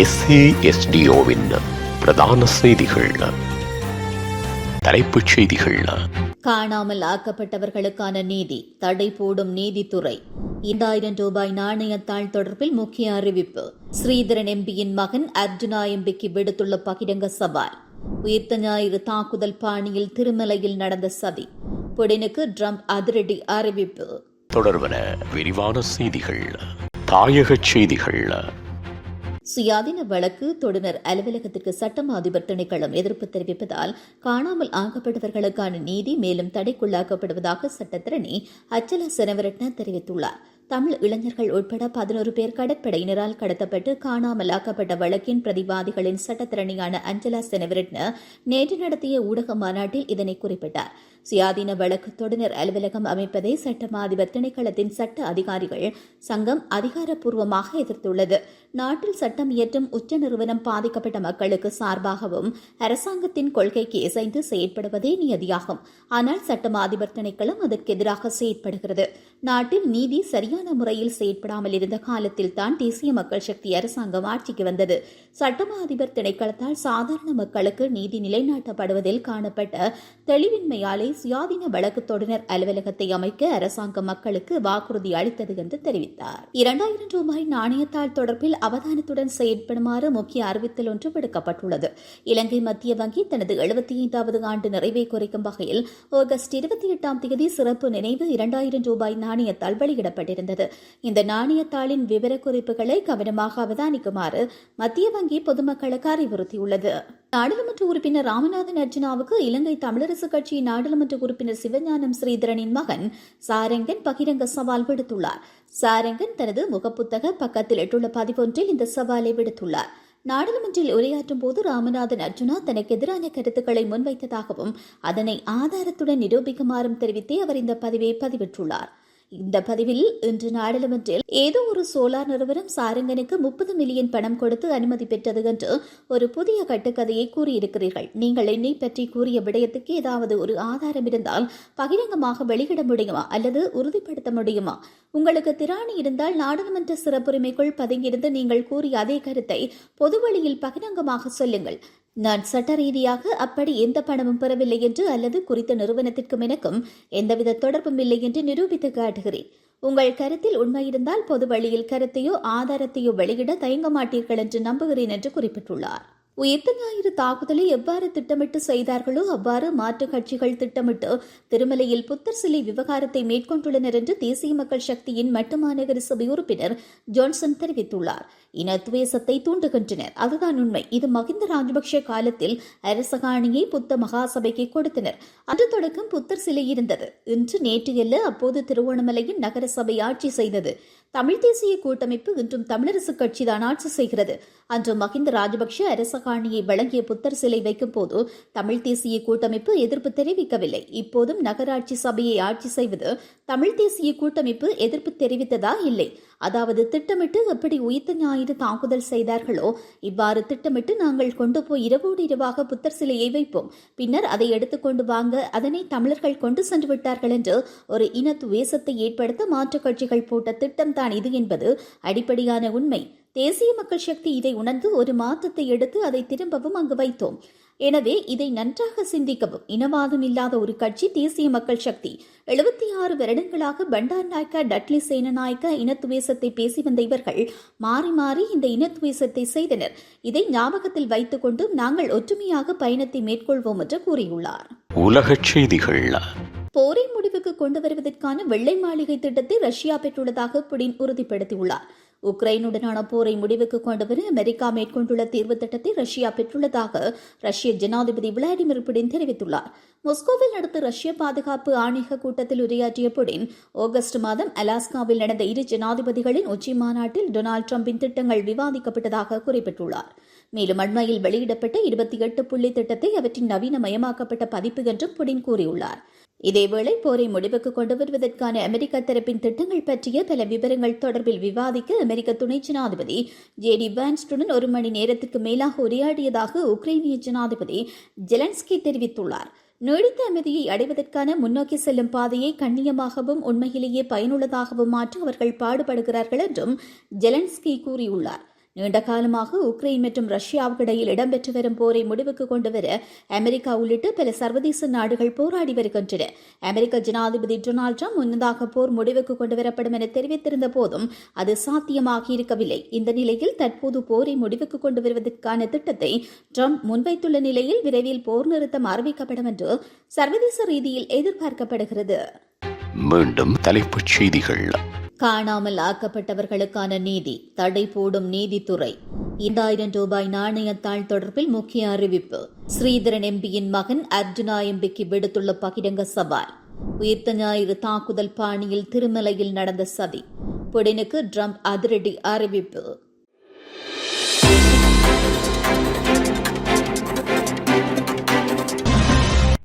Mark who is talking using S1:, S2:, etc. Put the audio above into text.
S1: எஸ்ஏஎஸ்டிஓவின் பிரதான செய்திகள். தலைப்புச் செய்திகள்.
S2: காணாமல் ஆக்கப்பட்டவர்களுக்கான நீதி தடை போடும் நீதித்துறை. இரண்டாயிரம் ரூபாய் நாணயத்தாள் தொடர்பில் முக்கிய அறிவிப்பு. ஸ்ரீதரன் எம்பியின் மகன் அர்ஜுனா எம்பிக்கு விடுத்துள்ள பகிரங்க சவால். உயிர்த்த ஞாயிறு தாக்குதல் பாணியில் திருமலையில் நடந்த சதி. புடினுக்கு ட்ரம்ப் அதிரடி அறிவிப்பு.
S1: தொடர்பன விரிவான செய்திகள். தாயகச் செய்திகள்.
S2: சுயாதீன வழக்கு தொடுநர் அலுவலகத்திற்கு சட்டம் அதிபர் திணைக்களம் எதிர்ப்பு தெரிவிப்பதால் காணாமல் ஆக்கப்பட்டவர்களுக்கான நீதி மேலும் தடைக்குள்ளாக்கப்படுவதாக சட்டத்திரணி அச்சல செனவரட்ன தெரிவித்துள்ளார். தமிழ் இளைஞர்கள் உட்பட பதினோரு பேர் கடற்படையினரால் கடத்தப்பட்டு காணாமலாக்கப்பட்ட வழக்கின் பிரதிவாதிகளின் சட்டத்திறனியான அஞ்சலா செனவிரட்ன நேற்று நடத்திய ஊடக மாநாட்டில் இதனை குறிப்பிட்டார். சுயாதீன வழக்கு தொடுநர் அலுவலகம் அமைப்பதை சட்ட அதிபர் திணைக்களத்தின் சட்ட அதிகாரிகள் சங்கம் அதிகாரப்பூர்வமாக எதிர்த்துள்ளது. நாட்டில் சட்டம் இயற்றும் உச்ச நிறுவனம் பாதிக்கப்பட்ட மக்களுக்கு சார்பாகவும் அரசாங்கத்தின் கொள்கைக்கு இசைந்து செயற்படுவதே நியதியாகும். ஆனால் சட்டமா அதிபர் திணைக்களம் அதற்கு எதிராக செயற்படுகிறது. நாட்டில் நீதி சரியான முறையில் செயற்படாமல் இருந்த காலத்தில் தான் தேசிய மக்கள் சக்தி அரசாங்கம் ஆட்சிக்கு வந்தது. சட்டமா அதிபர் திணைக்களத்தால் சாதாரண மக்களுக்கு நீதி நிலைநாட்டப்படுவதில் காணப்பட்ட தெளிவின்மையாலே சுயாதீன வழக்கு தொடுநர் அலுவலகத்தை அமைக்க அரசாங்கம் மக்களுக்கு வாக்குறுதி அளித்தது என்று தெரிவித்தார். இரண்டாயிரம் ரூபாய் நாணயத்தாள் தொடர்பில் அவதானத்துடன் செயற்படுமாறு முக்கிய அறிவித்தல் ஒன்று விடுக்கப்பட்டுள்ளது. இலங்கை மத்திய வங்கி தனது எழுபத்தி ஐந்தாவது ஆண்டு நிறைவை குறைக்கும் வகையில் ஆகஸ்ட் இருபத்தி எட்டாம் தேதி சிறப்பு நினைவு இரண்டாயிரம் ரூபாய் நாணயத்தால் வெளியிடப்பட்டிருந்தது. இந்த நாணயத்தாளின் விவரக்குறிப்புகளை கவனமாக அவதானிக்குமாறு மத்திய வங்கி பொதுமக்களுக்கு அறிவுறுத்தியுள்ளது. நாடாளுமன்ற உறுப்பினர் ராமநாதன் அர்ஜுனாவுக்கு இலங்கை தமிழரசு கட்சியின் நாடாளுமன்ற உறுப்பினர் சிவஞானம் ஸ்ரீதரனின் மகன் சாரங்கன் பகிரங்க சவால் விடுத்துள்ளார். சாரங்கன் தனது முகப்புத்தக பக்கத்தில் இட்டுள்ள பதிவொன்றில் இந்த சவாலை விடுத்துள்ளார். நாடாளுமன்றில் உரையாற்றும் போது ராமநாதன் அர்ஜுனா தனக்கு எதிரான கருத்துக்களை முன்வைத்ததாகவும் அதனை ஆதாரத்துடன் நிரூபிக்குமாறும் தெரிவித்தே அவர் இந்த பதிவை பதிவிட்டுள்ளார். இந்த பதிவில் இன்று நாடாளுமன்றில் ஏதோ ஒரு சோலார் நிறுவனம் சாரங்கனுக்கு முப்பது மில்லியன் பணம் கொடுத்து அனுமதி பெற்றது என்று ஒரு புதிய கட்டுக்கதையை கூறியிருக்கிறீர்கள். நீங்கள் என்னை பற்றி கூறிய விடயத்துக்கு ஏதாவது ஒரு ஆதாரம் இருந்தால் பகிரங்கமாக வெளியிட முடியுமா? அல்லது உறுதிப்படுத்த முடியுமா? உங்களுக்கு திராணி இருந்தால் நாடாளுமன்ற சிறப்புரிமைக்குள் பதுங்கியிருந்து நீங்கள் கூறிய அதே கருத்தை பொதுவழியில் பகிரங்கமாக சொல்லுங்கள். நான் சட்ட ரீதியாக அப்படி எந்த பணமும் பெறவில்லை என்று அல்லது குறித்த நிறுவனத்திற்கும் எனக்கும் எந்தவித தொடர்பும் இல்லை என்று நிரூபித்து காட்டுகிறேன். உங்கள் கருத்தில் உண்மை இருந்தால் பொது வழியில் கருத்தையோ ஆதாரத்தையோ வெளியிட தயங்க மாட்டீர்கள் என்று நம்புகிறேன் என்று குறிப்பிட்டுள்ளார். உயிர்த்த ஞாயிறு தாக்குதலை எவ்வாறு திட்டமிட்டு செய்தார்களோ அவ்வாறு மாற்றுக் கட்சிகள் திட்டமிட்டு திருமலையில் புத்தர் சிலை விவகாரத்தை மேற்கொண்டுள்ளனர் என்று தேசிய மக்கள் சக்தியின் மட்டு மாநகர சபை உறுப்பினர் ஜான்சன் தெரிவித்துள்ளார். இன துவேசத்தை தூண்டுகின்றனர். அதுதான் உண்மை. இது மகிந்த ராஜபக்ஷ காலத்தில் அரசகாணியை புத்த மகாசபைக்கு கொடுத்தனர். அன்று தொடக்கம் புத்தர் சிலை இருந்தது. இன்று நேற்று எல்ல அப்போது திருவோணமலையின் நகர சபை ஆட்சி செய்தது. தமிழ் தேசிய கூட்டமைப்பு இன்றும் தமிழரசு கட்சிதான் ஆட்சி செய்கிறது. அன்று மஹிந்த ராஜபக்ஷ அரச காணியை வழங்கிய புத்தர் சிலை வைக்கும் போது தமிழ் தேசிய கூட்டமைப்பு எதிர்ப்பு தெரிவிக்கவில்லை. இப்போதும் நகராட்சி சபையை ஆட்சி செய்வது தமிழ் தேசிய கூட்டமைப்பு எதிர்ப்பு தெரிவித்ததா? இல்லை. அதாவது திட்டமிட்டு எப்படி உயிர்த்த ஞாயிறு தாக்குதல் செய்தார்களோ இவ்வாறு திட்டமிட்டு நாங்கள் கொண்டு போய் இரவோடு இரவாக புத்தர் சிலையை வைப்போம். பின்னர் அதை எடுத்துக்கொண்டு வாங்க அதனை தமிழர்கள் கொண்டு சென்று விட்டார்கள் என்று ஒரு இன துவேசத்தை ஏற்படுத்த மாற்றுக் கட்சிகள் போட்ட திட்டம்தான் இது என்பது அடிப்படையான உண்மை. தேசிய மக்கள் சக்தி இதை உணர்ந்து ஒரு மாற்றத்தை எடுத்து அதை திரும்பவும் அங்கு வைத்தோம். எனவே இதை நன்றாக சிந்திக்கவும். இனவாதம் இல்லாத ஒரு கட்சி தேசிய மக்கள் சக்தி. எழுபத்தி ஆறு வருடங்களாக பண்டார் நாயக்கா டட்லி சேனநாயக்க இனத்துவேசத்தை பேசி வந்த இவர்கள் மாறி மாறி இந்த இனத்துவேசத்தை செய்தனர். இதை ஞாபகத்தில் வைத்துக்கொண்டு நாங்கள் ஒற்றுமையாக பயணத்தை மேற்கொள்வோம் என்று கூறியுள்ளார்.
S1: உலகச் செய்திகள்.
S2: போரை முடிவுக்கு கொண்டு வருவதற்கான வெள்ளை மாளிகை திட்டத்தை ரஷ்யா பெற்றுள்ளதாக புடின் உறுதிப்படுத்தியுள்ளார். உக்ரைனுடனான போரை முடிவுக்கு கொண்டுவர அமெரிக்கா மேற்கொண்டுள்ள தீர்வு திட்டத்தை ரஷ்யா பெற்றுள்ளதாக ரஷ்ய ஜனாதிபதி விளாடிமிர் புடின் தெரிவித்துள்ளார். மொஸ்கோவில் நடந்த ரஷ்ய பாதுகாப்பு ஆணையக கூட்டத்தில் உரையாற்றிய புடின் ஆகஸ்ட் மாதம் அலாஸ்காவில் நடந்த இரு ஜனாதிபதிகளின் உச்சி மாநாட்டில் டொனால்டு டிரம்பின் திட்டங்கள் விவாதிக்கப்பட்டதாக குறிப்பிட்டுள்ளார். மேலும் அண்மையில் வெளியிடப்பட்ட இருபத்தி எட்டு புள்ளி திட்டத்தை அவற்றின் நவீனமயமாக்கப்பட்ட பதிப்பு என்றும் புடின் கூறியுள்ளார். இதேவேளை போரை முடிவுக்கு கொண்டு வருவதற்கான அமெரிக்க தரப்பின் திட்டங்கள் பற்றிய பல விவரங்கள் தொடர்பில் விவாதிக்க அமெரிக்க துணை ஜனாதிபதி ஜே டி வான்ஸ்டுடன் ஒரு மணி நேரத்திற்கு மேலாக உரையாடியதாக உக்ரைனிய ஜனாதிபதி ஜெலன்ஸ்கி தெரிவித்துள்ளார். நீடித்த அமைதியை அடைவதற்கான முன்னோக்கி செல்லும் பாதையை கண்ணியமாகவும் உண்மையிலேயே பயனுள்ளதாகவும் மாற்ற அவர்கள் பாடுபடுகிறார்கள் என்றும் ஜெலன்ஸ்கி கூறியுள்ளார். நீண்ட காலமாக உக்ரைன் மற்றும் ரஷ்யாவுக்கு இடையில் இடம்பெற்று வரும் போரை முடிவுக்கு கொண்டுவர அமெரிக்கா உள்ளிட்ட பல சர்வதேச நாடுகள் போராடி வருகின்றன. அமெரிக்க ஜனாதிபதி டொனால்ட் ட்ரம்ப் முன்னதாக போர் முடிவுக்கு கொண்டுவரப்படும் என தெரிவித்திருந்த போதும் அது சாத்தியமாக இருக்கவில்லை இந்த நிலையில் தற்போது போரை முடிவுக்கு கொண்டு வருவதற்கான திட்டத்தை ட்ரம்ப் முன்வைத்துள்ள நிலையில் விரைவில் போர் நிறுத்தம் அறிவிக்கப்படும் என்று சர்வதேச ரீதியில் எதிர்பார்க்கப்படுகிறது.
S1: மீண்டும் தலைப்புச் செய்திகள்.
S2: காணாமல் ஆக்கப்பட்டவர்களுக்கான நீதி தடை போடும் நீதித்துறை. இரண்டாயிரம் ரூபாய் நாணயத்தாள் தொடர்பில் முக்கிய அறிவிப்பு. ஸ்ரீதரன் எம்பியின் மகன் அர்ஜுனா எம்பிக்கு விடுத்துள்ள பகிரங்க சவால். உயிர்த்த ஞாயிறு தாக்குதல் பாணியில் திருமலையில் நடந்த சதி. புடினுக்கு ட்ரம்ப் அதிரடி அறிவிப்பு.